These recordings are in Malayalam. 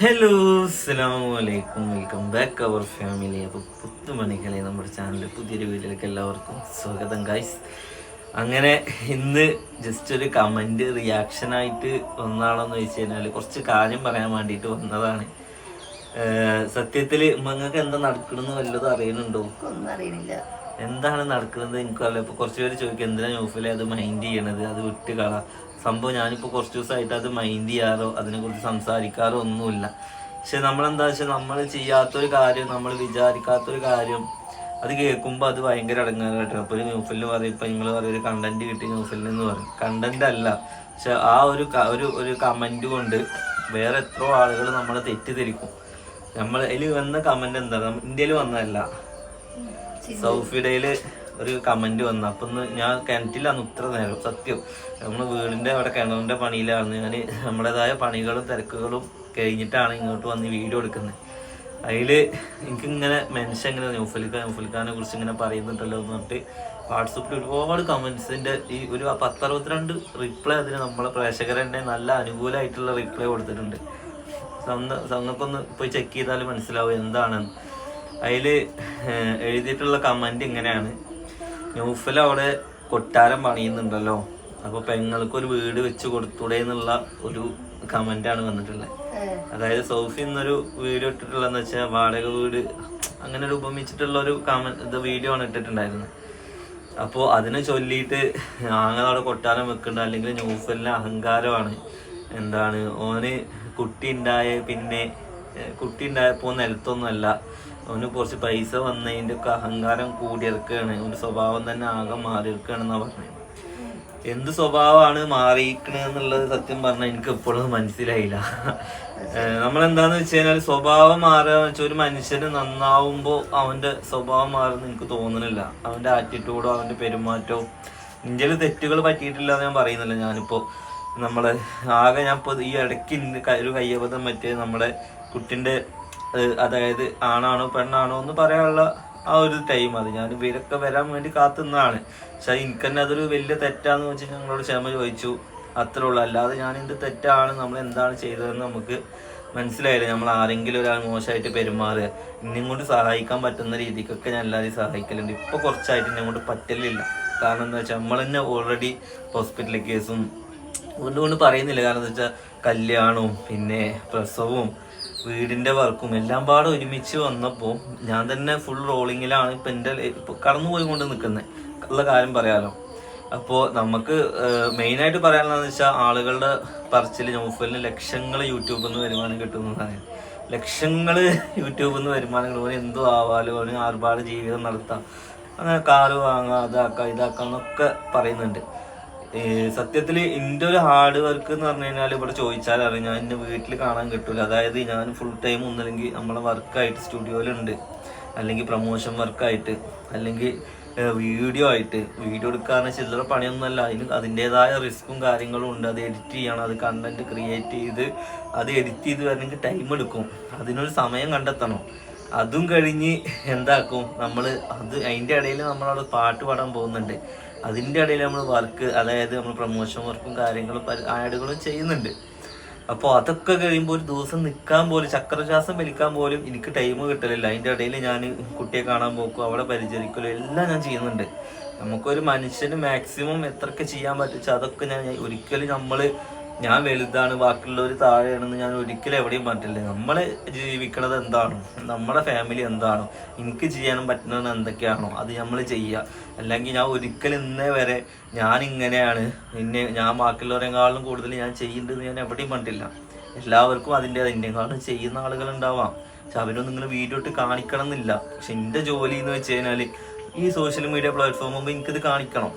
ഹലോ അസ്സലാമലൈക്കും വെൽക്കം ബാക്ക് അവർ ഫാമിലി അപ്പോൾ പുത്തുമണികളെ നമ്മുടെ ചാനലിൽ പുതിയൊരു വീട്ടിലേക്ക് എല്ലാവർക്കും സ്വാഗതം ഗൈസ് അങ്ങനെ ഇന്ന് ജസ്റ്റ് ഒരു കമന്റ് റിയാക്ഷനായിട്ട് വന്നാണെന്ന് വെച്ച് കഴിഞ്ഞാൽ കുറച്ച് കാര്യം പറയാൻ വേണ്ടിയിട്ട് വന്നതാണ്. സത്യത്തിൽ നിങ്ങൾക്ക് എന്താ നടക്കണമെന്ന് വല്ലതും അറിയുന്നുണ്ടോ ഒന്നും അറിയണില്ല. എന്താണ് നടക്കുന്നത് എനിക്കറിയില്ല. ഇപ്പോൾ കുറച്ച് പേര് ചോദിക്കും എന്തിനാണ് ന്യൂഫിലെ അത് മൈൻഡ് ചെയ്യണത്? അത് വിട്ട് കള സംഭവം ഞാനിപ്പോൾ കുറച്ച് ദിവസമായിട്ട് അത് മൈൻഡ് ചെയ്യാറോ അതിനെക്കുറിച്ച് സംസാരിക്കാറോ ഒന്നുമില്ല. പക്ഷെ നമ്മളെന്താ വെച്ചാൽ നമ്മൾ ചെയ്യാത്തൊരു കാര്യം നമ്മൾ വിചാരിക്കാത്തൊരു കാര്യം അത് കേൾക്കുമ്പോൾ അത് ഭയങ്കര അടങ്ങാറായിട്ട് അപ്പോൾ ഒരു ന്യൂഫിലിൽ പറയും ഇപ്പം നിങ്ങൾ പറയും ഒരു കണ്ടന്റ് കിട്ടി ന്യൂഫിൽ എന്ന് പറയും. കണ്ടന്റ് അല്ല. പക്ഷെ ആ ഒരു ഒരു ഒരു കമന്റ് കൊണ്ട് വേറെ എത്രയോ ആളുകൾ നമ്മളെ തെറ്റിദ്ധരിക്കും. നമ്മൾ അതിൽ വന്ന കമന്റ് എന്താ? ഇന്ത്യയിൽ വന്നതല്ല. സൗഫിഡയിൽ ഒരു കമന്റ് വന്നു. അപ്പൊ ഞാൻ കിണറ്റിലാണ് ഇത്ര നേരം സത്യം. നമ്മൾ വീടിന്റെ അവിടെ കിണറിന്റെ പണിയിലാണ്. ഞാൻ നമ്മുടേതായ പണികളും തിരക്കുകളും കഴിഞ്ഞിട്ടാണ് ഇങ്ങോട്ട് വന്ന് വീഡിയോ എടുക്കുന്നത് അതിൽ എനിക്ക് ഇങ്ങനെ മെൻഷൻ ഇങ്ങനെ ന്യൂഫലിക്ക ന്യൂഫലിക്കാനെ കുറിച്ച് ഇങ്ങനെ പറയുന്നുണ്ടല്ലോ എന്ന് പറഞ്ഞിട്ട് വാട്സപ്പിൽ ഒരുപാട് കമന്റ്സിന്റെ ഈ ഒരു പത്തറുപത്തിരണ്ട് റിപ്ലൈ അതിന് നമ്മളെ പ്രേക്ഷകരെന്നെ നല്ല അനുകൂലമായിട്ടുള്ള റിപ്ലൈ കൊടുത്തിട്ടുണ്ട്. സ്വന്തക്കൊന്ന് പോയി ചെക്ക് ചെയ്താൽ മനസ്സിലാവും എന്താണെന്ന്. അതിൽ എഴുതിയിട്ടുള്ള കമന്റ് ഇങ്ങനെയാണ്. ന്യൂഫിൽ അവിടെ കൊട്ടാരം പണിയുന്നുണ്ടല്ലോ. അപ്പൊ പെങ്ങൾക്ക് ഒരു വീട് വെച്ച് കൊടുത്തൂടെ എന്നുള്ള ഒരു കമന്റ് ആണ് വന്നിട്ടുള്ളത്. അതായത് സൗഫി ഇന്നൊരു വീഡിയോ ഇട്ടിട്ടുള്ളതെന്ന് വെച്ചാൽ വാടക വീട് അങ്ങനെ ഒരു ഉപമിച്ചിട്ടുള്ള ഒരു കമന്റ് ഇത് വീഡിയോ ആണ് ഇട്ടിട്ടുണ്ടായിരുന്നത്. അപ്പോൾ അതിനെ ചൊല്ലിയിട്ട് ആങ്ങളവിടെ കൊട്ടാരം വെക്കണ്ട അല്ലെങ്കിൽ ന്യൂഫലിന് അഹങ്കാരമാണ്. എന്താണ്? ഓന് കുട്ടി ഉണ്ടായ പിന്നെ കുട്ടി ഉണ്ടായപ്പോൾ നിലത്തൊന്നുമല്ല. അവന് കുറച്ച് പൈസ വന്നതിന്റെ ഒക്കെ അഹങ്കാരം കൂടിയെടുക്കുകയാണ് അവന്റെ സ്വഭാവം തന്നെ ആകെ മാറിയിരിക്കുകയാണെന്നാണ് പറഞ്ഞത്. എന്ത് സ്വഭാവമാണ് മാറിയിരിക്കണെന്നുള്ളത് സത്യം പറഞ്ഞാൽ എനിക്ക് എപ്പോഴും മനസ്സിലായില്ല. നമ്മളെന്താന്ന് വെച്ച് കഴിഞ്ഞാൽ സ്വഭാവം മാറുക വെച്ചാൽ ഒരു മനുഷ്യന് നന്നാവുമ്പോൾ അവന്റെ സ്വഭാവം മാറുന്ന എനിക്ക് തോന്നുന്നില്ല അവന്റെ ആറ്റിറ്റ്യൂഡോ അവന്റെ പെരുമാറ്റവും ഇന്ത്യയിൽ തെറ്റുകൾ പറ്റിയിട്ടില്ല എന്ന് ഞാൻ പറയുന്നില്ല. ഞാനിപ്പോൾ നമ്മളെ ആകെ ഞാൻ ഇപ്പോൾ ഈ ഇടയ്ക്ക് ഒരു കയ്യബദ്ധം പറ്റിയ നമ്മുടെ കുട്ടിന്റെ ഏഹ് അതായത് ആണാണോ പെണ്ണാണോ എന്ന് പറയാനുള്ള ആ ഒരു ടൈം അത്. ഞാൻ ഇവരൊക്കെ വരാൻ വേണ്ടി കാത്തുന്നതാണ്. പക്ഷെ എനിക്ക് തന്നെ അതൊരു വലിയ തെറ്റാന്ന് വെച്ച് ഞങ്ങളോട് ക്ഷമ ചോദിച്ചു. അത്രേ ഉള്ളൂ. അല്ലാതെ ഞാൻ എന്ത് തെറ്റാണ് നമ്മൾ എന്താണ് ചെയ്തതെന്ന് നമുക്ക് മനസ്സിലായില്ല. നമ്മൾ ആരെങ്കിലും ഒരാൾ മോശമായിട്ട് പെരുമാറുക. ഇന്നും കൊണ്ട് സഹായിക്കാൻ പറ്റുന്ന രീതിക്കൊക്കെ ഞാൻ എല്ലാവരെയും സഹായിക്കലുണ്ട്. ഇപ്പൊ കുറച്ചായിട്ട് എന്നെ കൊണ്ട് പറ്റലില്ല. കാരണം എന്താ വെച്ചാൽ നമ്മൾ തന്നെ ഓൾറെഡി ഹോസ്പിറ്റൽ കേസും കൊണ്ട് കൊണ്ട് പറയുന്നില്ല. കാരണം എന്താ വെച്ചാൽ കല്യാണവും പിന്നെ പ്രസവവും വീടിന്റെ വർക്കും എല്ലാം പാടെ ഒരുമിച്ച് വന്നപ്പോൾ ഞാൻ തന്നെ ഫുൾ റോളിങ്ങിലാണ് ഇപ്പൊ എന്റെ ഇപ്പൊ കടന്നു പോയി കൊണ്ട് നിൽക്കുന്നത് ഉള്ള കാര്യം പറയാലോ. അപ്പോൾ നമുക്ക് മെയിനായിട്ട് പറയാനുള്ളതെന്ന് വെച്ചാൽ ആളുകളുടെ പറച്ചിൽ നോഫലിന് ലക്ഷങ്ങൾ യൂട്യൂബിൽ നിന്ന് വരുമാനം കിട്ടുന്നതാണ്. ലക്ഷങ്ങൾ യൂട്യൂബിൽ നിന്ന് വരുമാനം കിട്ടും ഓന് എന്തോ ആവാലോ ഓന് ആർഭാട് ജീവിതം നടത്താം. അങ്ങനെ കാറ് വാങ്ങാം അതാക്കാം ഇതാക്കാം എന്നൊക്കെ പറയുന്നുണ്ട്. സത്യത്തിൽ എന്റെ ഒരു ഹാർഡ് വർക്ക് എന്ന് പറഞ്ഞു കഴിഞ്ഞാൽ ഇവിടെ ചോദിച്ചാൽ അറിയാം. ഞാൻ എന്റെ വീട്ടിൽ കാണാൻ കിട്ടൂല. അതായത് ഞാൻ ഫുൾ ടൈം ഒന്നല്ലെങ്കിൽ നമ്മളെ വർക്കായിട്ട് സ്റ്റുഡിയോയിലുണ്ട് അല്ലെങ്കിൽ പ്രൊമോഷൻ വർക്കായിട്ട് അല്ലെങ്കിൽ വീഡിയോ ആയിട്ട് വീഡിയോ എടുക്കാന്ന് ചില്ലറ പണിയൊന്നുമല്ല. അതിന് അതിന്റെതായ റിസ്ക്കും കാര്യങ്ങളും ഉണ്ട്. അത് എഡിറ്റ് ചെയ്യണം. അത് കണ്ടന്റ് ക്രിയേറ്റ് ചെയ്ത് അത് എഡിറ്റ് ചെയ്ത് വരണമെങ്കിൽ ടൈം എടുക്കും. അതിനൊരു സമയം കണ്ടെത്തണം. അതും കഴിഞ്ഞ് എന്താക്കും? നമ്മൾ അത് അതിന്റെ ഇടയിൽ നമ്മളവിടെ പാട്ട് പാടാൻ പോകുന്നുണ്ട്. അതിന്റെ ഇടയിൽ നമ്മൾ വർക്ക് അതായത് നമ്മൾ പ്രൊമോഷൻ വർക്കും കാര്യങ്ങളും ആഡുകളും ചെയ്യുന്നുണ്ട്. അപ്പോൾ അതൊക്കെ കഴിയുമ്പോൾ ഒരു ദിവസം നിൽക്കാൻ പോലും ചക്രശ്വാസം വലിക്കാൻ പോലും എനിക്ക് ടൈം കിട്ടലില്ല. അതിന്റെ ഇടയിൽ ഞാൻ കുട്ടിയെ കാണാൻ പോക്കും അവിടെ പരിചരിക്കലും എല്ലാം ഞാൻ ചെയ്യുന്നുണ്ട്. നമുക്കൊരു മനുഷ്യന് മാക്സിമം എത്രയൊക്കെ ചെയ്യാൻ പറ്റുച്ച അതൊക്കെ ഞാൻ ഒരിക്കലും നമ്മൾ ഞാൻ വലുതാണ് ബാക്കിയുള്ളവർ താഴെയാണെന്ന് ഞാൻ ഒരിക്കലും എവിടെയും പറഞ്ഞിട്ടില്ല. നമ്മൾ ജീവിക്കണത് എന്താണോ നമ്മുടെ ഫാമിലി എന്താണോ എനിക്ക് ചെയ്യാനും പറ്റുന്നത് എന്തൊക്കെയാണോ അത് നമ്മൾ ചെയ്യുക അല്ലെങ്കിൽ ഞാൻ ഒരിക്കലും ഇന്നേ വരെ ഞാൻ ഇങ്ങനെയാണ് പിന്നെ ഞാൻ ബാക്കിയുള്ളവരെക്കാളും കൂടുതൽ ഞാൻ ചെയ്യുന്നുണ്ടെന്ന് ഞാൻ എവിടെയും പറഞ്ഞിട്ടില്ല. എല്ലാവർക്കും അതിന്റെ അതിന്റെക്കാളും ചെയ്യുന്ന ആളുകൾ ഉണ്ടാവാം പക്ഷെ അവരൊന്നും നിങ്ങൾ വീഡിയോ ഇട്ട് കാണിക്കണം എന്നില്ല പക്ഷെ എന്റെ ജോലി എന്ന് വെച്ച് കഴിഞ്ഞാൽ ഈ സോഷ്യൽ മീഡിയ പ്ലാറ്റ്ഫോമുമ്പോൾ എനിക്കിത് കാണിക്കണം.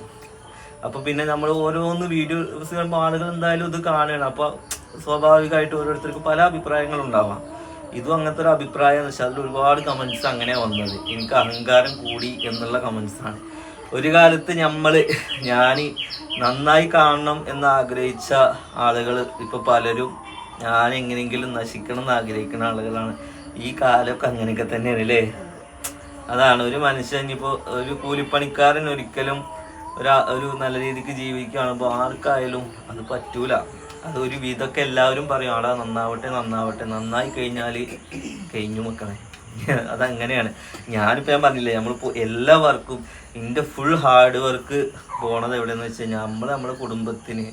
അപ്പൊ പിന്നെ നമ്മൾ ഓരോന്ന് വീഡിയോസ് കാണുമ്പോൾ ആളുകൾ എന്തായാലും ഇത് കാണുകയാണ്. അപ്പൊ സ്വാഭാവികമായിട്ട് ഓരോരുത്തർക്കും പല അഭിപ്രായങ്ങൾ ഉണ്ടാവാം. ഇതും അങ്ങനത്തെ ഒരു അഭിപ്രായം വെച്ചാൽ അതിൽ ഒരുപാട് കമന്റ്സ് അങ്ങനെ വന്നത്. എനിക്ക് അഹങ്കാരം കൂടി എന്നുള്ള കമന്റ്സ് ആണ്. ഒരു കാലത്ത് നമ്മൾ ഞാൻ നന്നായി കാണണം എന്ന് ആഗ്രഹിച്ച ആളുകൾ ഇപ്പോൾ പലരും ഞാൻ എങ്ങനെയെങ്കിലും നശിക്കണം എന്ന് ആഗ്രഹിക്കുന്ന ആളുകളാണ്. ഈ കാലമൊക്കെ അങ്ങനെയൊക്കെ തന്നെയാണ് അല്ലേ അതാണ്. ഒരു മനുഷ്യൻ ഇപ്പോ ഒരു കൂലിപ്പണിക്കാരൻ ഒരിക്കലും ഒരു ഒരു നല്ല രീതിക്ക് ജീവിക്കുകയാണെങ്കിൽ ആർക്കായാലും അത് പറ്റൂല. അതൊരു വിധമൊക്കെ എല്ലാവരും പറയും ആടാ നന്നാവട്ടെ നന്നാവട്ടെ നന്നായി കഴിഞ്ഞാൽ കഴിഞ്ഞു മക്കളെ. അതങ്ങനെയാണ്. ഞാനിപ്പോൾ ഞാൻ പറഞ്ഞില്ലേ നമ്മളിപ്പോൾ എല്ലാ വർക്കും എന്റെ ഫുൾ ഹാർഡ് വർക്ക് പോണത് എവിടെയെന്ന് വെച്ച് കഴിഞ്ഞാൽ നമ്മൾ നമ്മുടെ കുടുംബത്തിന്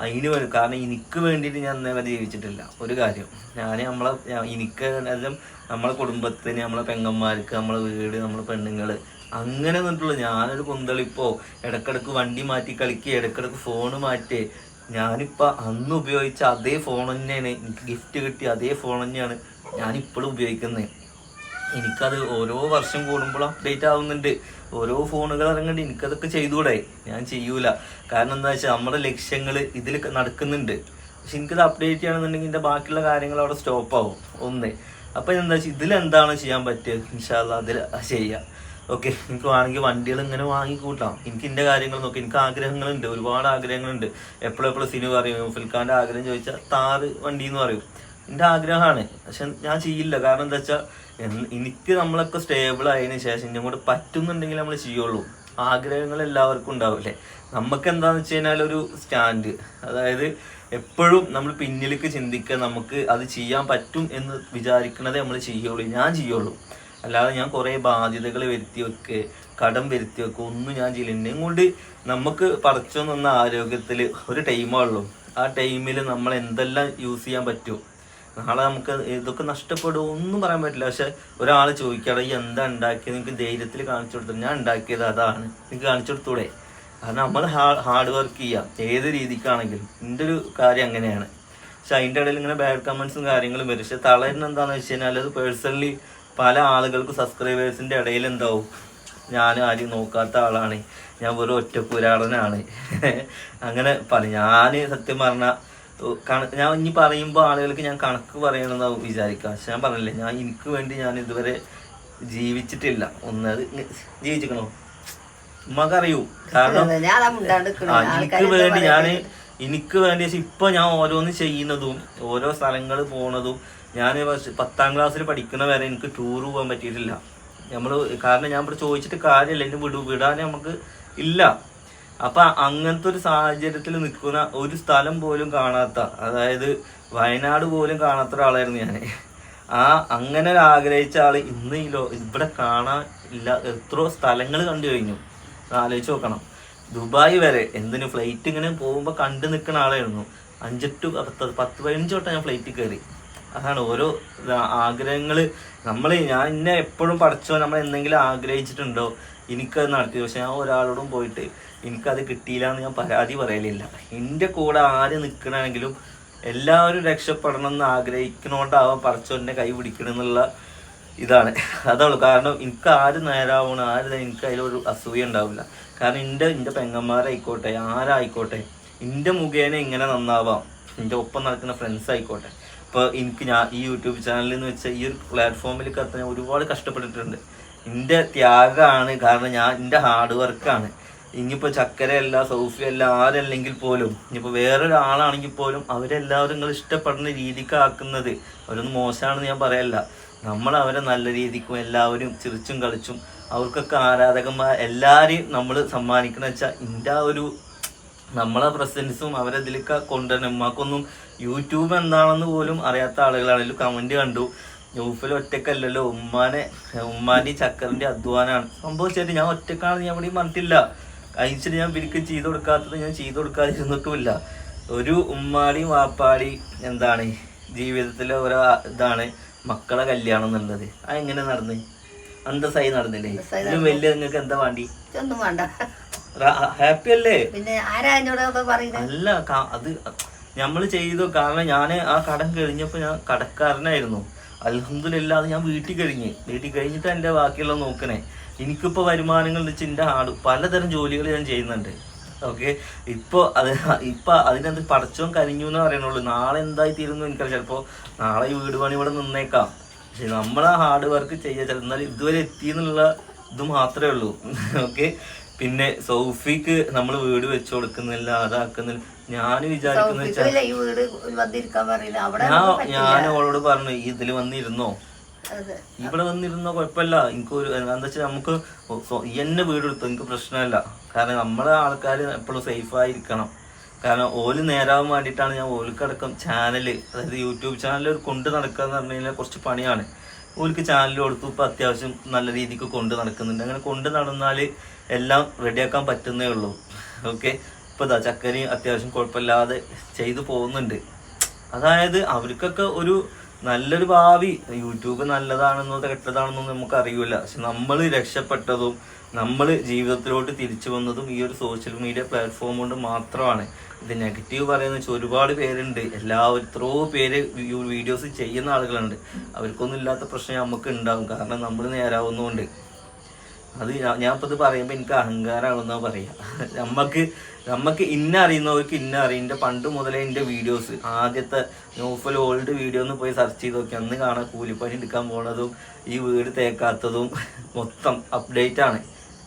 അതിന് വേണ്ടി കാരണം എനിക്ക് വേണ്ടിയിട്ട് ഞാൻ വരെ ജീവിച്ചിട്ടില്ല. ഒരു കാര്യം ഞാൻ നമ്മളെ എനിക്ക് എല്ലാം നമ്മളെ കുടുംബത്തിന് നമ്മളെ പെങ്ങന്മാർക്ക് നമ്മളെ വീട് നമ്മളെ പെണ്ണുങ്ങൾ അങ്ങനെ നിന്നിട്ടുള്ളൂ. ഞാനൊരു കുന്തളിപ്പോ ഇടക്കിടക്ക് വണ്ടി മാറ്റി കളിക്കുക ഇടക്കിടക്ക് ഫോണ് മാറ്റി. ഞാനിപ്പോൾ അന്ന് ഉപയോഗിച്ച അതേ ഫോൺ തന്നെയാണ്. എനിക്ക് ഗിഫ്റ്റ് കിട്ടിയ അതേ ഫോൺ തന്നെയാണ് ഞാനിപ്പോഴും ഉപയോഗിക്കുന്നത് എനിക്കത് ഓരോ വർഷം കൂടുമ്പോൾ അപ്ഡേറ്റ് ആവുന്നുണ്ട്. ഓരോ ഫോണുകൾ ഇറങ്ങുന്നുണ്ട് എനിക്കതൊക്കെ ചെയ്തുകൂടെ? ഞാൻ ചെയ്യൂല. കാരണം എന്താ വെച്ചാൽ നമ്മുടെ ലക്ഷ്യങ്ങൾ ഇതിൽ നടക്കുന്നുണ്ട്. പക്ഷെ എനിക്കത് അപ്ഡേറ്റ് ചെയ്യണമെന്നുണ്ടെങ്കിൽ എന്റെ ബാക്കിയുള്ള കാര്യങ്ങൾ അവിടെ സ്റ്റോപ്പ് ആവും. ഒന്ന്. അപ്പം എന്താ വെച്ചാൽ ഇതിലെന്താണ് ചെയ്യാൻ പറ്റുക ഇൻഷാല്ല അതിൽ ചെയ്യാം. ഓക്കെ എനിക്ക് വേണമെങ്കിൽ വണ്ടികൾ ഇങ്ങനെ വാങ്ങിക്കൂട്ടാം. എനിക്ക് എന്റെ കാര്യങ്ങൾ നോക്കി എനിക്ക് ആഗ്രഹങ്ങളുണ്ട് ഒരുപാട് ആഗ്രഹങ്ങളുണ്ട്. എപ്പോഴും എപ്പോഴും സിനിമ പറയും ഫിൽഖാന്റെ ആഗ്രഹം ചോദിച്ചാൽ താറ് വണ്ടി എന്ന് പറയും. എന്റെ ആഗ്രഹമാണ് പക്ഷെ ഞാൻ ചെയ്യില്ല. കാരണം എന്താ വെച്ചാൽ എനിക്ക് നമ്മളൊക്കെ സ്റ്റേബിൾ ആയതിനു ശേഷം ഇന്നും കൂടെ പറ്റുന്നുണ്ടെങ്കിൽ നമ്മൾ ചെയ്യുള്ളൂ. ആഗ്രഹങ്ങൾ എല്ലാവർക്കും ഉണ്ടാവില്ലേ നമുക്ക് എന്താണെന്ന് വെച്ച് കഴിഞ്ഞാൽ ഒരു സ്റ്റാൻഡ് അതായത് എപ്പോഴും നമ്മൾ പിന്നിലേക്ക് ചിന്തിക്കുക നമുക്ക് അത് ചെയ്യാൻ പറ്റും എന്ന് വിചാരിക്കണതേ നമ്മൾ ചെയ്യുള്ളൂ ഞാൻ ചെയ്യുള്ളൂ. അല്ലാതെ ഞാൻ കുറേ ബാധ്യതകൾ വരുത്തി വെക്ക് കടം വരുത്തി വെക്കുക ഒന്നും ഞാൻ ചെയ്യില്ല. കൊണ്ട് നമുക്ക് പറിച്ചു നിന്ന ആരോഗ്യത്തിൽ ഒരു ടൈമാണല്ലോ ആ ടൈമിൽ നമ്മൾ എന്തെല്ലാം യൂസ് ചെയ്യാൻ പറ്റും? നാളെ നമുക്ക് ഇതൊക്കെ നഷ്ടപ്പെടും. ഒന്നും പറയാൻ പറ്റില്ല. പക്ഷെ ഒരാൾ ചോദിക്കാതെ ഈ എന്താ ഉണ്ടാക്കിയത്? നിങ്ങൾക്ക് ധൈര്യത്തിൽ കാണിച്ചു കൊടുത്തു ഞാൻ ഉണ്ടാക്കിയത് അതാണ്. നിങ്ങൾക്ക് കാണിച്ചു കൊടുത്തൂടെ? കാരണം നമ്മൾ ഹാർഡ് വർക്ക് ചെയ്യാം. ഏത് രീതിക്കാണെങ്കിലും. എന്റെ ഒരു കാര്യം അങ്ങനെയാണ്. പക്ഷെ അതിന്റെ ഇടയിൽ ഇങ്ങനെ ബാഡ് കമൻസും കാര്യങ്ങളും വരും. പക്ഷെ തളരുന്ന എന്താണെന്ന് വെച്ച് കഴിഞ്ഞാൽ അത് പേഴ്സണലി പല ആളുകൾക്ക് സബ്സ്ക്രൈബേഴ്സിന്റെ ഇടയിൽ എന്താവും? ഞാൻ ആരും നോക്കാത്ത ആളാണ്. ഞാൻ വെറും ഒറ്റപ്പുരാടനാണ് അങ്ങനെ പറ ഞാൻ സത്യം പറഞ്ഞാൽ ഞാൻ ഇനി പറയുമ്പോൾ ആളുകൾക്ക് ഞാൻ കണക്ക് പറയണമെന്ന് വിചാരിക്കാം പക്ഷെ ഞാൻ പറഞ്ഞില്ലേ ഞാൻ എനിക്ക് വേണ്ടി ഞാൻ ഇതുവരെ ജീവിച്ചിട്ടില്ല. ഒന്നത് ജീവിച്ചിക്കണോ? ഉമ്മക്കറിയൂ. കാരണം എനിക്ക് വേണ്ടി ഞാൻ എനിക്ക് വേണ്ടി ഇപ്പൊ ഞാൻ ഓരോന്ന് ചെയ്യുന്നതും ഓരോ സ്ഥലങ്ങൾ പോണതും ഞാൻ പത്താം ക്ലാസ്സിൽ പഠിക്കുന്ന വരെ എനിക്ക് ടൂർ പോകാൻ പറ്റിയിട്ടില്ല. നമ്മൾ കാരണം ഞാൻ ഇവിടെ ചോദിച്ചിട്ട് കാര്യമില്ല. എന്നെ വിടു വിടാൻ നമുക്ക് ഇല്ല. അപ്പൊ അങ്ങനത്തെ ഒരു സാഹചര്യത്തിൽ നിൽക്കുന്ന ഒരു സ്ഥലം പോലും കാണാത്ത അതായത് വയനാട് പോലും കാണാത്ത ഒരാളായിരുന്നു ഞാൻ ആ അങ്ങനെ ആഗ്രഹിച്ച ആൾ ഇന്ന് ഈ ലോ ഇവിടെ കാണാൻ ഇല്ല. എത്രയോ സ്ഥലങ്ങൾ കണ്ടു കഴിഞ്ഞു. ആലോചിച്ച് നോക്കണം. ദുബായ് വരെ എന്തിനു ഫ്ലൈറ്റ് ഇങ്ങനെ പോകുമ്പോൾ കണ്ടു നിൽക്കുന്ന ആളായിരുന്നു. അഞ്ചെട്ട് പത്ത് പത്ത് പതിനഞ്ച് വട്ടം ഞാൻ ഫ്ലൈറ്റിൽ കയറി അതാണ് ഓരോ ആഗ്രഹങ്ങൾ നമ്മൾ ഞാൻ എന്നെ എപ്പോഴും പഠിച്ചോ നമ്മൾ എന്തെങ്കിലും ആഗ്രഹിച്ചിട്ടുണ്ടോ എനിക്കത് നടത്തി പക്ഷെ ഞാൻ ഒരാളോടും പോയിട്ട് എനിക്കത് കിട്ടിയില്ല എന്ന് ഞാൻ പരാതി പറയലില്ല. എന്റെ കൂടെ ആര് നിൽക്കണമെങ്കിലും എല്ലാവരും രക്ഷപ്പെടണം എന്ന് ആഗ്രഹിക്കണോണ്ടാവാം പറച്ചോന്റെ കൈ പിടിക്കണം എന്നുള്ള ഇതാണ് അതുള്ളൂ കാരണം എനിക്ക് ആര് നേരാവണം ആര് എനിക്ക് അതിലൊരു അസൂയ ഉണ്ടാവില്ല. കാരണം എന്റെ എന്റെ പെങ്ങന്മാരായിക്കോട്ടെ ആരായിക്കോട്ടെ എന്റെ മുഖേന ഇങ്ങനെ നന്നാവാം. എന്റെ ഒപ്പം നടക്കുന്ന ഫ്രണ്ട്സ് ആയിക്കോട്ടെ. ഇപ്പോൾ എനിക്ക് ഞാൻ ഈ യൂട്യൂബ് ചാനലിൽ എന്ന് വെച്ചാൽ ഈ ഒരു പ്ലാറ്റ്ഫോമിൽ കത്താൻ ഞാൻ ഒരുപാട് കഷ്ടപ്പെട്ടിട്ടുണ്ട്. എന്റെ ത്യാഗമാണ് കാരണം ഞാൻ എന്റെ ഹാർഡ് വർക്കാണ്. ഇനിയിപ്പോൾ ചക്കരയല്ല സൗഫിയല്ല ആരല്ലെങ്കിൽ പോലും ഇനിയിപ്പോൾ വേറൊരാളാണെങ്കിൽ പോലും അവരെല്ലാവരും നിങ്ങൾ ഇഷ്ടപ്പെടുന്ന രീതിക്കാക്കുന്നത് അവരൊന്നും മോശമാണെന്ന് ഞാൻ പറയല്ല. നമ്മൾ അവരെ നല്ല രീതിക്കും എല്ലാവരും ചിരിച്ചും കളിച്ചും അവർക്കൊക്കെ ആരാധകന്മാർ എല്ലാവരെയും നമ്മൾ സമ്മാനിക്കണം വെച്ചാൽ എന്റെ ആ ഒരു നമ്മളെ പ്രസൻസും അവരതിലേക്ക് കൊണ്ടുവരണം. ഉമ്മാക്കൊന്നും യൂട്യൂബ് എന്താണെന്ന് പോലും അറിയാത്ത ആളുകളാണെങ്കിലും കമന്റ് കണ്ടു. യൂഫിൽ ഒറ്റക്കല്ലല്ലോ. ഉമ്മാനെ ഉമ്മാന്റെ ചക്കറിന്റെ അധ്വാനാണ്. സംഭവിച്ചായിട്ട് ഞാൻ ഒറ്റക്കാണെന്ന് ഞാൻ ഇവിടെ പറഞ്ഞിട്ടില്ല. അയച്ചിട്ട് ഞാൻ പിരിക്കും ചെയ്തു കൊടുക്കാത്തത് ഞാൻ ചെയ്തു കൊടുക്കാതിരുന്നിട്ടുമില്ല. ഒരു ഉമ്മാടി വാപ്പാടി എന്താണ് ജീവിതത്തിലെ ഓരോ ഇതാണ് മക്കളെ കല്യാണം എന്നുള്ളത്. ആ എങ്ങനെ നടന്ന്? അന്തസ്സായി നടന്നില്ലേ? ഇതിലും വലിയ നിങ്ങൾക്ക് എന്താ വേണ്ടി? ഒന്നും വേണ്ട. ഹാപ്പി അല്ലേ? പിന്നെ ആരാ അല്ല അത് നമ്മൾ ചെയ്തു. കാരണം ഞാൻ ആ കടം കഴിഞ്ഞപ്പോൾ ഞാൻ കടക്കാരനായിരുന്നു. അത് ഞാൻ വീട്ടിൽ കഴിഞ്ഞ്. വീട്ടിൽ കഴിഞ്ഞിട്ട് എന്റെ ബാക്കിയുള്ള നോക്കണേ. എനിക്കിപ്പോൾ വരുമാനങ്ങൾ വെച്ച് എന്റെ ആട് പലതരം ജോലികൾ ഞാൻ ചെയ്യുന്നുണ്ട്. ഓക്കെ? ഇപ്പോൾ അത് ഇപ്പം അതിനകത്ത് പടച്ചോൻ കരിഞ്ഞു എന്ന് പറയണുള്ളൂ. നാളെ എന്തായി തീരുന്നു എനിക്കറിയാം ചിലപ്പോൾ നാളെ ഈ വീട് പണി ഇവിടെ നിന്നേക്കാം. പക്ഷെ നമ്മളെ ഹാർഡ് വർക്ക് ചെയ്യുക ചില എന്നാൽ ഇതുവരെ എത്തി എന്നുള്ള ഇത് മാത്രമേ ഉള്ളൂ. ഓക്കെ? പിന്നെ സൗഫിക്ക് നമ്മൾ വീട് വെച്ചു കൊടുക്കുന്നില്ല അതാക്കുന്നില്ല. ഞാൻ വിചാരിക്കുന്ന ഈ വീട് വന്നിരിക്കാൻ അവിടെ ഞാൻ ഞാൻ അവളോട് പറഞ്ഞു ഇതിൽ വന്നിരുന്നോ. ഇവിടെ വന്നിരുന്നോ കുഴപ്പമില്ല. എനിക്ക് ഒരു എന്താ വെച്ചാൽ നമുക്ക് എന്നെ വീടെടുത്തു എനിക്ക് പ്രശ്നമല്ല. കാരണം നമ്മളെ ആൾക്കാർ എപ്പോഴും സേഫ് ആയിരിക്കണം. കാരണം ഓൽ നേരാവാൻ വേണ്ടിയിട്ടാണ് ഞാൻ ഓൽക്കടക്കം ചാനൽ അതായത് യൂട്യൂബ് ചാനൽ കൊണ്ട് നടക്കുക എന്ന് പറഞ്ഞു കഴിഞ്ഞാൽ കുറച്ച് പണിയാണ്. ഓൽക്ക് ചാനൽ കൊടുത്തു ഇപ്പം അത്യാവശ്യം നല്ല രീതിക്ക് കൊണ്ട് നടക്കുന്നുണ്ട്. അങ്ങനെ കൊണ്ട് നടന്നാൽ എല്ലാം റെഡിയാക്കാൻ പറ്റുന്നേ ഉള്ളൂ. ഓക്കെ ഇപ്പോൾ ഇതാ ചക്കരയും അത്യാവശ്യം കുഴപ്പമില്ലാതെ ചെയ്തു പോകുന്നുണ്ട്. അതായത് അവർക്കൊക്കെ ഒരു നല്ലൊരു ഭാവി. യൂട്യൂബ് നല്ലതാണെന്നോ കെട്ടതാണെന്നോ നമുക്ക് അറിയില്ല. പക്ഷെ നമ്മൾ രക്ഷപ്പെട്ടതും നമ്മൾ ജീവിതത്തിലോട്ട് തിരിച്ചു വന്നതും ഈ ഒരു സോഷ്യൽ മീഡിയ പ്ലാറ്റ്ഫോം കൊണ്ട് മാത്രമാണ്. ഇത് നെഗറ്റീവ് പറയുന്ന വെച്ചാൽ ഒരുപാട് പേരുണ്ട്. എല്ലാവരും എത്രയോ പേര് വീഡിയോസ് ചെയ്യുന്ന ആളുകളുണ്ട്. അവർക്കൊന്നും ഇല്ലാത്ത പ്രശ്നം നമുക്ക് ഉണ്ടാകും കാരണം നമ്മൾ നേരാവുന്നതുകൊണ്ട് അത് ഞാൻ ഇപ്പോൾ ഇത് പറയുമ്പോൾ എനിക്ക് അഹങ്കാരമാണെന്നാണ് പറയുക നമ്മക്ക് നമ്മക്ക് ഇന്ന അറിയുന്നവർക്ക് ഇന്ന അറിയും. എന്റെ പണ്ട് മുതലേ എന്റെ വീഡിയോസ് ആദ്യത്തെ നോഫൽ ഓൾഡ് വീഡിയോ ഒന്ന് പോയി സെർച്ച് ചെയ്ത് നോക്കി. അന്ന് കാണാൻ കൂലിപ്പണി എടുക്കാൻ പോണതും ഈ വീട് തേക്കാത്തതും മൊത്തം അപ്ഡേറ്റ് ആണ്.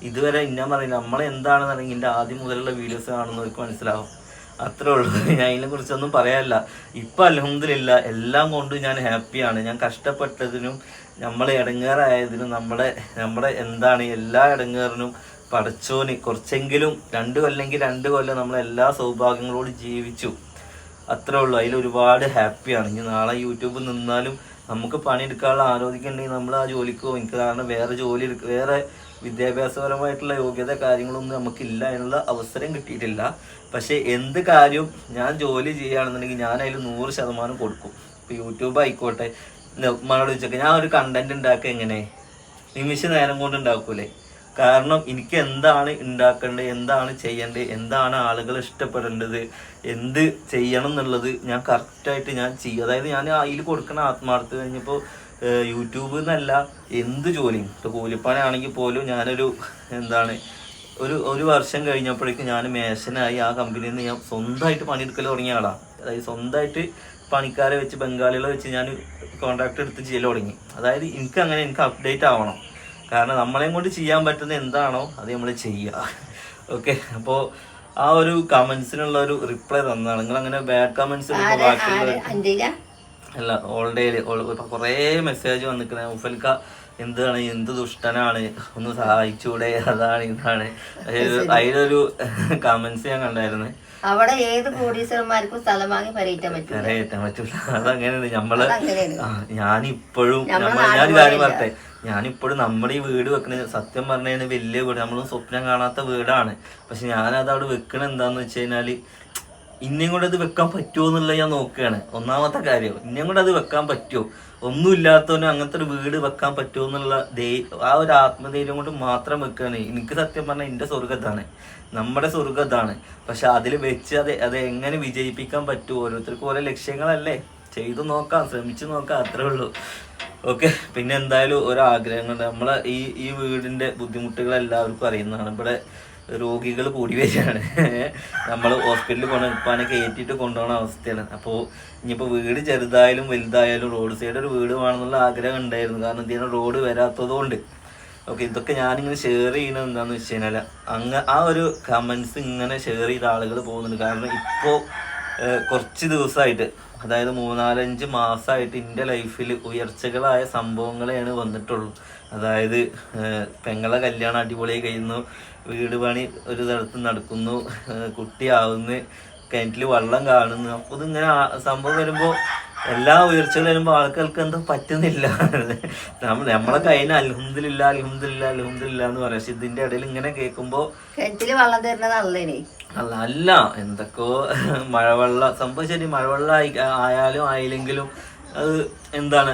ഇതുവരെ ഇന്ന പറയില്ല നമ്മളെ എന്താണെന്നുണ്ടെങ്കിൽ എന്റെ ആദ്യം മുതലുള്ള വീഡിയോസ് കാണുന്നവർക്ക് മനസ്സിലാവും. അത്രേ ഉള്ളൂ. ഞാൻ അതിനെ കുറിച്ചൊന്നും പറയാനില്ല. ഇപ്പൊ അലഹമില്ല എല്ലാം കൊണ്ടും ഞാൻ ഹാപ്പിയാണ് ഞാൻ കഷ്ടപ്പെട്ടതിനും നമ്മളെ ഇടങ്ങേറായതിനും നമ്മുടെ നമ്മുടെ എന്താണ് എല്ലാ ഇടങ്ങേറിനും പടച്ചോന് കുറച്ചെങ്കിലും രണ്ട് കൊല്ലെങ്കിൽ രണ്ട് കൊല്ലം നമ്മൾ എല്ലാ സൗഭാഗ്യങ്ങളോടും ജീവിച്ചു. അത്രേ ഉള്ളൂ. അതിൽ ഒരുപാട് ഹാപ്പിയാണ് ഇനി നാളെ യൂട്യൂബിൽ നിന്നാലും നമുക്ക് പണിയെടുക്കാനുള്ള ആലോചിക്കണ്ടെങ്കിൽ നമ്മൾ ആ ജോലിക്ക് പോകും കാരണം വേറെ ജോലി വേറെ വിദ്യാഭ്യാസപരമായിട്ടുള്ള യോഗ്യത കാര്യങ്ങളൊന്നും നമുക്കില്ല എന്നുള്ള അവസരം കിട്ടിയിട്ടില്ല. പക്ഷേ എന്ത് കാര്യവും ഞാൻ ജോലി ചെയ്യുകയാണെന്നുണ്ടെങ്കിൽ ഞാൻ അതിൽ നൂറ് ശതമാനം കൊടുക്കും. ഇപ്പോൾ യൂട്യൂബ് ആയിക്കോട്ടെ മറുപടി ചോദിച്ചൊക്കെ ഞാൻ ഒരു കണ്ടന്റ് ഉണ്ടാക്കുക എങ്ങനെ? നിമിഷ നേരം കൊണ്ട് ഉണ്ടാക്കൂലേ? കാരണം എനിക്ക് എന്താണ് ഉണ്ടാക്കേണ്ടത് എന്താണ് ചെയ്യേണ്ടത് എന്താണ് ആളുകൾ ഇഷ്ടപ്പെടേണ്ടത് എന്ത് ചെയ്യണം എന്നുള്ളത് ഞാൻ കറക്റ്റായിട്ട് ഞാൻ ചെയ്യും. അതായത് ഞാൻ അതിൽ കൊടുക്കുന്ന ആത്മാർത്ഥത കഴിഞ്ഞപ്പോൾ യൂട്യൂബ് എന്നല്ല എന്ത് ജോലിയും. ഇപ്പോൾ കൂലിപ്പാനാണെങ്കിൽ പോലും ഞാനൊരു എന്താണ് ഒരു ഒരു വർഷം കഴിഞ്ഞപ്പോഴേക്കും ഞാൻ മേശനായി ആ കമ്പനിയിൽ നിന്ന് ഞാൻ സ്വന്തമായിട്ട് പണിയെടുക്കൽ തുടങ്ങിയ ആളാണ് അതായത് സ്വന്തമായിട്ട് പണിക്കാരെ വെച്ച് ബംഗാളികളെ വെച്ച് ഞാൻ കോൺട്രാക്ട് എടുത്ത് ചെയ്യൽ തുടങ്ങി. അതായത് എനിക്ക് അങ്ങനെ എനിക്ക് അപ്ഡേറ്റ് ആവണം. കാരണം നമ്മളെയും കൊണ്ട് ചെയ്യാൻ പറ്റുന്ന എന്താണോ അത് നമ്മൾ ചെയ്യുക. ഓക്കെ അപ്പോൾ ആ ഒരു കമന്റ്സിനുള്ള ഒരു റിപ്ലൈ തന്നാണ് നിങ്ങൾ അങ്ങനെ ബാഡ് കമന്റ്സ് അല്ല ഓൾ ഡേയിൽ കുറേ മെസ്സേജ് വന്നിക്കണേ. ഉഫൽക്ക എന്താണ്? എന്ത് ദുഷ്ടനാണ്? ഒന്ന് സഹായിച്ചൂടെ? അതാണ് ഇതാണ്. അതിലൊരു കമന്റ്സ് ഞാൻ കണ്ടായിരുന്നു. അവിടെ ഏത് കോടീശ്വരന്മാർക്കും സ്ഥലം വാങ്ങി പരിഹരിക്കാൻ പറ്റൂല. അതങ്ങനെ നമ്മൾ ഞാനിപ്പോഴും ഞാൻ കാര്യം പോലെയല്ല. ഞാനിപ്പോഴും നമ്മുടെ ഈ വീട് വെക്കണ സത്യം പറഞ്ഞാൽ വലിയ വീട്. നമ്മളൊന്നും സ്വപ്നം കാണാത്ത വീടാണ്. പക്ഷെ ഞാനത് അവിടെ വെക്കണ എന്താന്ന് വെച്ച് കഴിഞ്ഞാൽ ഇന്നേം കൂടെ അത് വെക്കാൻ പറ്റുമോ എന്നുള്ളത് ഞാൻ നോക്കുകയാണ്. ഒന്നാമത്തെ കാര്യം ഇന്നേം കൂടെ അത് വെക്കാൻ പറ്റുമോ? ഒന്നുമില്ലാത്തവനും അങ്ങനത്തെ ഒരു വീട് വെക്കാൻ പറ്റുമോ എന്നുള്ള ധൈ- ആ ഒരു ആത്മധൈര്യം കൊണ്ട് മാത്രം വെക്കുകയാണ്. എനിക്ക് സത്യം പറഞ്ഞാൽ എന്റെ സ്വർഗത്താണ് നമ്മുടെ സ്വർഗത്താണ് പക്ഷെ അതിൽ വെച്ച് അത് അത് എങ്ങനെ വിജയിപ്പിക്കാൻ പറ്റുമോ? ഓരോരുത്തർക്കും ഓരോ ലക്ഷ്യങ്ങളല്ലേ. ചെയ്തു നോക്കാം ശ്രമിച്ചു നോക്കാം അത്രേ ഉള്ളൂ. ഓക്കെ പിന്നെ എന്തായാലും ഒരാഗ്രഹങ്ങളുണ്ട് നമ്മളെ ഈ ഈ വീടിന്റെ ബുദ്ധിമുട്ടുകൾ എല്ലാവർക്കും അറിയുന്നതാണ്. ഇവിടെ രോഗികൾ കൂടി വരികയാണ്. നമ്മൾ ഹോസ്പിറ്റലിൽ കൊണ്ട് ഉപ്പാനെ കയറ്റിയിട്ട് കൊണ്ടുപോകുന്ന അവസ്ഥയാണ്. അപ്പോൾ ഇനിയിപ്പോൾ വീട് ചെറുതായാലും വലുതായാലും റോഡ് സൈഡ് ഒരു വീട് വേണമെന്നുള്ള ആഗ്രഹം ഉണ്ടായിരുന്നു. കാരണം ഇതിന് റോഡ് വരാത്തതുകൊണ്ട്. ഓക്കെ ഇതൊക്കെ ഞാനിങ്ങനെ ഷെയർ ചെയ്യുന്നത് എന്താണെന്ന് വെച്ച് കഴിഞ്ഞാൽ അങ്ങ് ആ ഒരു കമൻസ് ഇങ്ങനെ ഷെയർ ചെയ്ത ആളുകൾ പോകുന്നുണ്ട്. കാരണം ഇപ്പോൾ കുറച്ച് ദിവസമായിട്ട് അതായത് മൂന്നാലഞ്ച് മാസമായിട്ട് എന്റെ ലൈഫിൽ ഉയർച്ചകളായ സംഭവങ്ങളെയാണ് വന്നിട്ടുള്ളൂ. അതായത് പെങ്ങളെ കല്യാണം അടിപൊളിയായി കഴിയുന്നു വീട് പണി ഒരു തരത്തിൽ നടക്കുന്നു കുട്ടിയാവുന്നു കിണറ്റിൽ വെള്ളം കാണുന്നു. അപ്പോൾ ഇതിങ്ങനെ സംഭവം വരുമ്പോൾ എല്ലാ ഉയർച്ചകളും വരുമ്പോൾ ആൾക്കാർക്ക് എന്തോ പറ്റുന്നില്ല. നമ്മൾ നമ്മളെ കയ്യിൽ അലഹമില്ല അലഹമില്ല അലഹമില്ല എന്ന് പറയാം. പക്ഷെ ഇതിന്റെ ഇടയിൽ ഇങ്ങനെ കേൾക്കുമ്പോ കിണറ്റിൽ വെള്ളം തരുന്നത് അല്ല അല്ല. എന്തൊക്കെയോ മഴവെള്ള സംഭവം ശരി മഴവെള്ളം ആയി ആയാലും ആയില്ലെങ്കിലും അത് എന്താണ്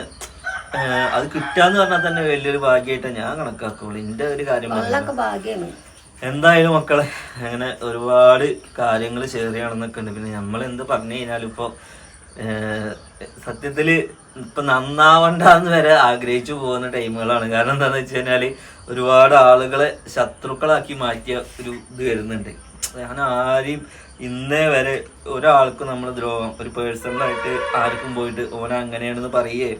അത് കിട്ടാന്ന് പറഞ്ഞാൽ തന്നെ വലിയൊരു ഭാഗ്യമായിട്ടാണ് ഞാൻ കണക്കാക്കുള്ളൂ. എന്റെ ഒരു കാര്യം എന്തായാലും മക്കളെ അങ്ങനെ ഒരുപാട് കാര്യങ്ങൾ ഷെയർ ചെയ്യണമെന്നൊക്കെ ഉണ്ട്. പിന്നെ നമ്മൾ എന്ത് പറഞ്ഞു കഴിഞ്ഞാലും ഇപ്പോൾ സത്യത്തിൽ ഇപ്പൊ നന്നാവണ്ടെന്ന് വരെ ആഗ്രഹിച്ചു പോകുന്ന ടൈമുകളാണ്. കാരണം എന്താണെന്ന് വെച്ച് കഴിഞ്ഞാൽ ഒരുപാട് ആളുകളെ ശത്രുക്കളാക്കി മാറ്റിയ ഒരു ഇത് വരുന്നുണ്ട്. ഞാൻ ആരെയും ഇന്നേ വരെ ഒരാൾക്കും നമ്മൾ ദ്രോഹം ഒരു പേഴ്സണലായിട്ട് ആർക്കും പോയിട്ട് ഓന അങ്ങനെയാണെന്ന് പറയേ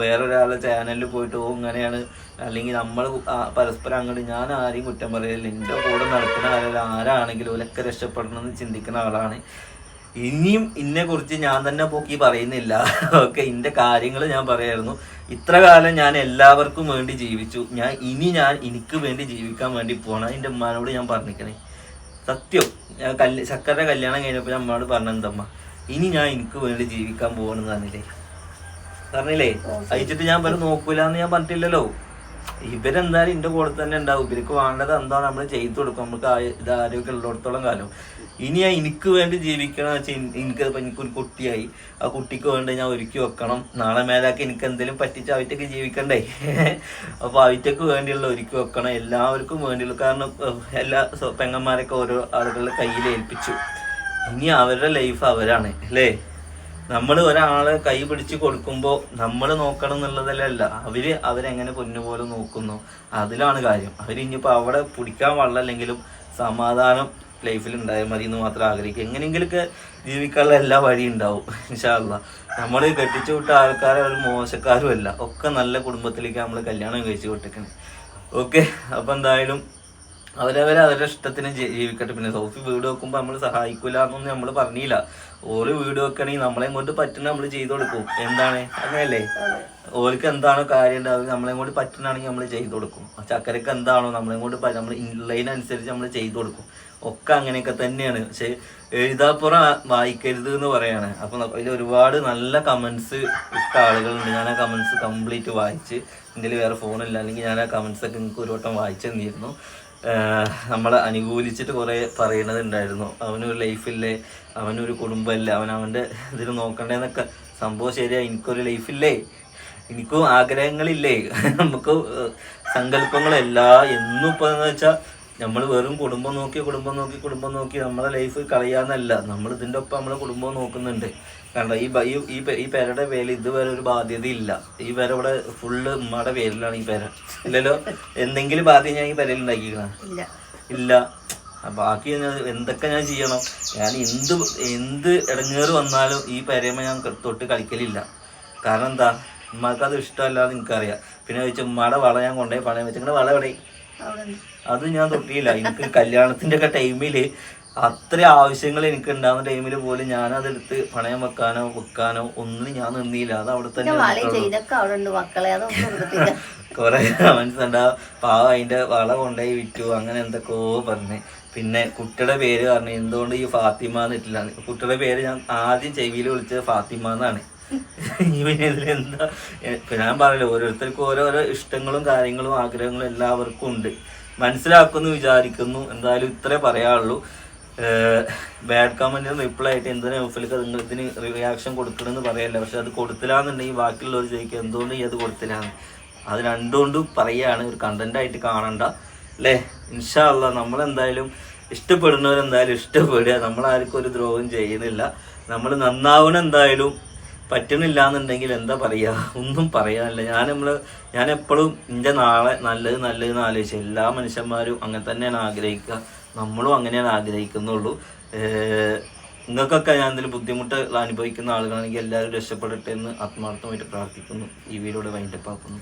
വേറൊരാളെ ചാനലിൽ പോയിട്ട് ഓ ഇങ്ങനെയാണ് അല്ലെങ്കിൽ നമ്മൾ പരസ്പരം അങ്ങോട്ട് ഞാൻ ആരെയും കുറ്റം പറയില്ല എന്റെ കൂടെ നടക്കുന്ന ആരെങ്കിലും ആരാണെങ്കിലും ഓലൊക്കെ രക്ഷപ്പെടണമെന്ന് ചിന്തിക്കുന്ന ആളാണ്. ഇനിയും ഇന്നെ കുറിച്ച് ഞാൻ തന്നെ പോക്കി പറയുന്നില്ല. ഓക്കെ ഇന്റെ കാര്യങ്ങൾ ഞാൻ പറയായിരുന്നു. ഇത്ര കാലം ഞാൻ എല്ലാവർക്കും വേണ്ടി ജീവിച്ചു. ഞാൻ ഇനി ഞാൻ എനിക്ക് വേണ്ടി ജീവിക്കാൻ വേണ്ടി പോണ എന്റെ ഉമ്മാനോട് ഞാൻ പറഞ്ഞിരിക്കണേ. സത്യം. ഞാൻ കല്യ ശക്കരുടെ കല്യാണം കഴിഞ്ഞപ്പോൾ നമ്മളോട് പറഞ്ഞെന്തമ്മ ഇനി ഞാൻ എനിക്ക് വേണ്ടി ജീവിക്കാൻ പോകണമെന്ന് പറഞ്ഞില്ലേ? പറഞ്ഞില്ലേ? അയച്ചിട്ട് ഞാൻ പറഞ്ഞു നോക്കൂലെന്ന് ഞാൻ പറഞ്ഞിട്ടില്ലല്ലോ. ഇവരെന്തായാലും എന്റെ കൂടെ തന്നെ ഉണ്ടാവും. ഇവർക്ക് വേണ്ടത് എന്താ നമ്മൾ ചെയ്തു കൊടുക്കും. നമുക്ക് ഇത് ആരോഗ്യം ഉള്ളിടത്തോളം കാലം. ഇനി ഞാൻ എനിക്ക് വേണ്ടി ജീവിക്കണം വെച്ചാൽ എനിക്ക് എനിക്കൊരു കുട്ടിയായി. ആ കുട്ടിക്ക് വേണ്ടി ഞാൻ ഒരുക്കി വെക്കണം. നാളെ മേലാക്കി എനിക്ക് എന്തെങ്കിലും പറ്റിച്ച് അവറ്റക്ക് ജീവിക്കണ്ടേ? അപ്പൊ അവറ്റക്ക് വേണ്ടിയുള്ള ഒരുക്കി വെക്കണം. എല്ലാവർക്കും വേണ്ടിയുള്ള കാരണം എല്ലാ പെങ്ങന്മാരൊക്കെ ഓരോ ആളുകളുടെ കയ്യിൽ ഏൽപ്പിച്ചു. ഇനി അവരുടെ ലൈഫ് അവരാണ് അല്ലേ? നമ്മൾ ഒരാളെ കൈ പിടിച്ച് കൊടുക്കുമ്പോൾ നമ്മൾ നോക്കണം എന്നുള്ളതല്ല അവർ അവരെങ്ങനെ പൊന്നുപോലെ നോക്കുന്നു. അതിലാണ് കാര്യം. അവരിഞ്ഞിപ്പോൾ അവിടെ പിടിക്കാൻ വള്ളല്ലെങ്കിലും സമാധാനം ലൈഫിൽ ഉണ്ടായാൽ മതി എന്ന് മാത്രം ആഗ്രഹിക്കുക. എങ്ങനെയെങ്കിലൊക്കെ ജീവിക്കാനുള്ള എല്ലാ വഴിയും ഉണ്ടാവും ഇൻഷാല്ല നമ്മൾ കെട്ടിച്ചു വിട്ട ആൾക്കാരെ ഒരു മോശക്കാരും അല്ല. ഒക്കെ നല്ല കുടുംബത്തിലേക്ക് നമ്മൾ കല്യാണം കഴിച്ചു വിട്ടിരിക്കണം. ഓക്കെ അപ്പം എന്തായാലും അവരവരെ അവരുടെ ഇഷ്ടത്തിന് ജീവിക്കട്ടെ. പിന്നെ സോഫി വീട് വെക്കുമ്പോൾ നമ്മൾ സഹായിക്കില്ല എന്നൊന്നും നമ്മൾ പറഞ്ഞില്ല. ഓര് വീട് വെക്കണമെങ്കിൽ നമ്മളെ കൊണ്ട് പറ്റുന്ന നമ്മൾ ചെയ്തു കൊടുക്കും. എന്താണ്? അങ്ങനെയല്ലേ? ഓർക്ക് എന്താണോ കാര്യം ഉണ്ടാവുക നമ്മളെ കൊണ്ട് പറ്റുന്നതാണെങ്കിൽ നമ്മൾ ചെയ്തു കൊടുക്കും. ചക്കരക്ക് എന്താണോ നമ്മളെ കൊണ്ട് നമ്മൾ ഇൻലൈനനുസരിച്ച് നമ്മൾ ചെയ്തു കൊടുക്കും. ഒക്കെ അങ്ങനെയൊക്കെ തന്നെയാണ്. പക്ഷെ എഴുതാപ്പുറം വായിക്കരുത് എന്ന് പറയാണ്. അപ്പം അതിൽ ഒരുപാട് നല്ല കമൻസ് ഇട്ട ആളുകളുണ്ട്. ഞാൻ ആ കമൻസ് കംപ്ലീറ്റ് വായിച്ച് എന്റെ വേറെ ഫോണില്ല അല്ലെങ്കിൽ ഞാൻ ആ കമന്റ്സ് ഒക്കെ നിങ്ങൾക്ക് ഒരു വട്ടം വായിച്ചു തന്നിരുന്നു. നമ്മളെ അനുകൂലിച്ചിട്ട് കുറേ പറയണതുണ്ടായിരുന്നു. അവനൊരു ലൈഫില്ലേ അവനൊരു കുടുംബമല്ലേ അവൻ അവന്റെ ഇതിൽ നോക്കണ്ടേന്നൊക്കെ. സംഭവം ശരിയാ. എനിക്കൊരു ലൈഫില്ലേ എനിക്കും ആഗ്രഹങ്ങളില്ലേ? നമുക്ക് സങ്കല്പങ്ങളല്ല. എന്നും ഇപ്പം എന്ന് വെച്ചാൽ നമ്മൾ വെറും കുടുംബം നോക്കി കുടുംബം നോക്കി കുടുംബം നോക്കി നമ്മുടെ ലൈഫ് കളയാന്നല്ല. നമ്മൾ ഇതിന്റെ ഒപ്പം നമ്മളെ കുടുംബം നോക്കുന്നുണ്ട്. കണ്ടോ ഈ ഈ- ഈ പേരുടെ പേരിൽ ഇതുവരെ ഒരു ബാധ്യതയില്ല. ഈ പേര ഇവിടെ ഫുള്ള് ഉമ്മയുടെ പേരിലാണ് ഈ പേര. ഇല്ലല്ലോ? എന്തെങ്കിലും ബാധ്യത ഞാൻ ഈ പേരയിൽ ഉണ്ടാക്കിക്കണം? ഇല്ല. ബാക്കി എന്തൊക്കെ ഞാൻ ചെയ്യണം? ഞാൻ എന്ത് എന്ത് ഇടങ്ങേറ് വന്നാലും ഈ പേരയമ്മ ഞാൻ തൊട്ട് കളിക്കലില്ല. കാരണം എന്താ? ഉമ്മക്കത് അത് ഇഷ്ടമല്ലാന്ന് എനിക്കറിയാം. പിന്നെ ചോദിച്ചാൽ ഉമ്മയുടെ വള ഞാൻ കൊണ്ടുപോയി പണയം വെച്ചിട്ടുണ്ടെങ്കിൽ വള എവിടെ. അത് ഞാൻ തൊട്ടിയില്ല. എനിക്ക് കല്യാണത്തിന്റെ ഒക്കെ ടൈമിൽ അത്ര ആവശ്യങ്ങൾ എനിക്ക് ഉണ്ടാകുന്ന ടൈമിൽ പോലും ഞാൻ അതെടുത്ത് പണയം വെക്കാനോ വെക്കാനോ ഒന്നും ഞാൻ നിന്നില്ല. അത് അവിടെ തന്നെ കൊറേ കമന്റ്സ് ഉണ്ടാ. പാവ അതിന്റെ വള കൊണ്ടുപോയി വിറ്റു. അങ്ങനെ എന്തൊക്കെയോ പറഞ്ഞ്. പിന്നെ കുട്ടിയുടെ പേര് പറഞ്ഞു. എന്തുകൊണ്ട് ഈ ഫാത്തിമ എന്നിട്ടില്ല കുട്ടിയുടെ പേര് ഞാൻ ആദ്യം ചെവിയിൽ വിളിച്ചത് ഫാത്തിമ എന്നാണ്. ഇപ്പൊ ഞാൻ പറയല്ലോ ഓരോരുത്തർക്കും ഓരോരോ ഇഷ്ടങ്ങളും കാര്യങ്ങളും ആഗ്രഹങ്ങളും എല്ലാവർക്കും ഉണ്ട്. മനസ്സിലാക്കുന്നു വിചാരിക്കുന്നു. എന്തായാലും ഇത്രേ പറയാള്ളൂ ബാഡ് കമന്റിന് റിപ്ലൈ ആയിട്ട് എന്തിനാ ഔഫലിക്ക് നിങ്ങൾ ഇതിന് റിയാക്ഷൻ കൊടുക്കണമെന്ന് പറയല്ല? പക്ഷെ അത് കൊടുത്തില്ലാന്നുണ്ടെങ്കിൽ ബാക്കിയുള്ളവർ ചോദിക്കുക എന്തുകൊണ്ട് ഈ അത് കൊടുത്തില്ലാന്ന്? അത് രണ്ടുകൊണ്ടും പറയാണ്. ഒരു കണ്ടന്റ് ആയിട്ട് കാണണ്ട. അല്ലേ? ഇൻഷാല്ല നമ്മളെന്തായാലും ഇഷ്ടപ്പെടുന്നവരെന്തായാലും ഇഷ്ടപ്പെടുക. നമ്മളാർക്കും ഒരു ദ്രോഹം ചെയ്യുന്നില്ല. നമ്മൾ നന്നാവണം എന്തായാലും പറ്റണില്ല എന്നുണ്ടെങ്കിൽ എന്താ പറയാ? ഒന്നും പറയാനില്ല. ഞാൻ നമ്മൾ ഞാൻ എപ്പോഴും എന്റെ നാളെ നല്ലത് നല്ലത് എന്ന് ആലോചിച്ചു എല്ലാ മനുഷ്യന്മാരും അങ്ങനെ തന്നെയാണ് ആഗ്രഹിക്കുക. നമ്മളും അങ്ങനെയാണ് ആഗ്രഹിക്കുന്നുള്ളൂ. നിങ്ങൾക്കൊക്കെ ഞാൻ എന്തെങ്കിലും ബുദ്ധിമുട്ട് അനുഭവിക്കുന്ന ആളുകളാണെങ്കിൽ എല്ലാവരും രക്ഷപ്പെടട്ടെ എന്ന് ആത്മാർത്ഥമായിട്ട് പ്രാർത്ഥിക്കുന്നു. ഈ വീഡിയോയുടെ വൈൻഡപ്പ് ആക്കുന്നു.